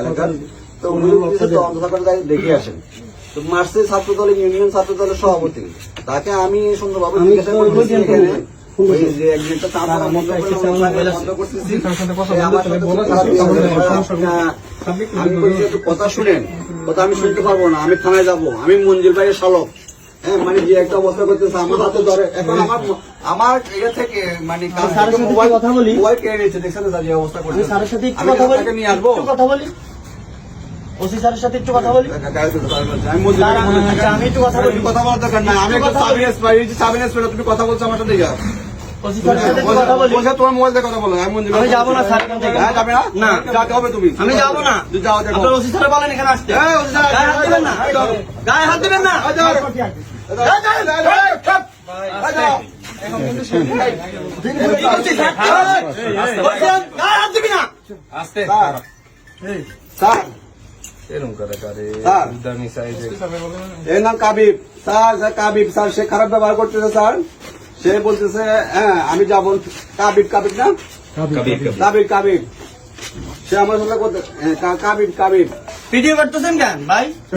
এলাকার। তো উনি দেখে আসেন। তো ছাত্র দলের ইউনিয়ন ছাত্র দলের সভাপতি তাকে আমি সুন্দরভাবে জিজ্ঞাসা এখানে, করছি। কথা আমি শুনেন। কথা শুনতে পারব না আমি থানায় যাব। আমি মঞ্জুর ভাইয়ের শালক। হ্যাঁ মানে যে একটা অবস্থা করতেছে আমার হাতে ধরে। এখন আমার আমার এটা থেকে মানে কথা বলি। মোবাইল কেড়ে নিয়েছে দেখছেন যে অবস্থা আমি সাথে আপনাকে নিয়ে আসব। কথা বলি। ওসি স্যারের সাথে একটু কথা বলি? তুলতে পারবেন না। আমি একটু কথা বলি। কথা বলার দরকার নাই। আমি একটু বলি। এক্সপায়ার এই যে সাবিন এক্সপায়ার তুমি কথা বলছো আমার সাথে যা ওসি স্যারের সাথে একটু কথা বলছে তোমার মোবাইল কথা বলো আমি যাব না স্যার। হ্যাঁ না? না। যাতে হবে তুমি। আমি যাব না। যাও ওসি বলেন এখানে আসতে। গায়ে হাত দিবেন না? গায়ে হাত দিবেন না? যাও। যাও, যাও, যাও, যাও। এখন কিন্তু হ্যাঁ? দিবি না? স্যার, এরকম করে? করে দামি সাইজে এর নাম Kabib. Sir sir Kabib sir সে খারাপ ব্যবহার করতেছে স্যার। সে বলতেছে হ্যাঁ আমি যাব। কাবিব কাবিব না? কাবিব কাবিব। সে আমার সাথে হ্যাঁ, কাবিব কাবিব। ভিডিও করতেছেন কেন ভাই?